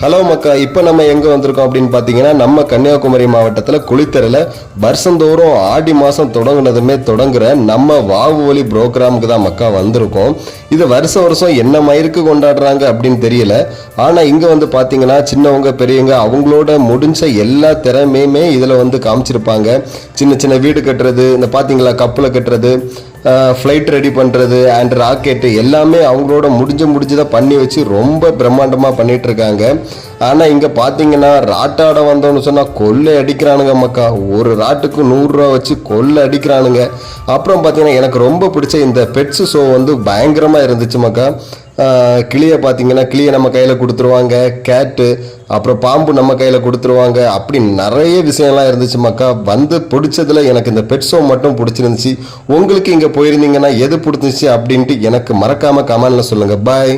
Hello மக்கா இப்போ நம்ம எங்கே வந்திருக்கோம் அப்படின்னு பார்த்தீங்கன்னா நம்ம கன்னியாகுமரி மாவட்டத்தில் குளித்தரில் வருஷந்தோறும் ஆடி மாதம் தொடங்குனதுமே தொடங்குற நம்ம வாவு ஒலி புரோகிராமுக்கு தான் மக்கா வந்திருக்கோம். இது வருஷம் வருஷம் என்ன மயிருக்கு கொண்டாடுறாங்க அப்படின்னு தெரியல. ஆனால் இங்கே வந்து பார்த்தீங்கன்னா சின்னவங்க பெரியவங்க அவங்களோட முடிஞ்ச எல்லா திறமையுமே இதில் வந்து காமிச்சிருப்பாங்க. சின்ன சின்ன வீடு கட்டுறது இந்த பார்த்தீங்களா கப்பில் கட்டுறது ஃப்ளைட் ரெடி பண்ணுறது அண்ட் ராக்கெட்டு எல்லாமே அவங்களோட முடிஞ்ச முடிஞ்சதாக பண்ணி வச்சு ரொம்ப பிரம்மாண்டமாக பண்ணிகிட்ருக்காங்க இருக்காங்க ஆனால் இங்கே பார்த்தீங்கன்னா ராட்டாட வந்தோன்னு சொன்னால் கொள்ளை அடிக்கிறானுங்க மக்கா. ஒரு ராட்டுக்கு நூறுரூவா வச்சு கொள்ளை அடிக்கிறானுங்க. அப்புறம் பார்த்தீங்கன்னா எனக்கு ரொம்ப பிடிச்ச இந்த பெட்ஸ் ஷோ வந்து பயங்கரமாக இருந்துச்சு மக்கா. கிளியை பார்த்தீங்கன்னா கிளியை நம்ம கையில் கொடுத்துருவாங்க. கேட்டு அப்புறம் பாம்பு நம்ம கையில் கொடுத்துருவாங்க. அப்படி நிறைய விஷயம்லாம் இருந்துச்சு மக்கா. வந்து பிடிச்சதில் எனக்கு இந்த பெட் ஷோ மட்டும் பிடிச்சிருந்துச்சு. உங்களுக்கு இங்கே போயிருந்தீங்கன்னா எது பிடிச்சிச்சு அப்படின்ட்டு எனக்கு மறக்காமல் கமெண்டில் சொல்லுங்கள் பாய்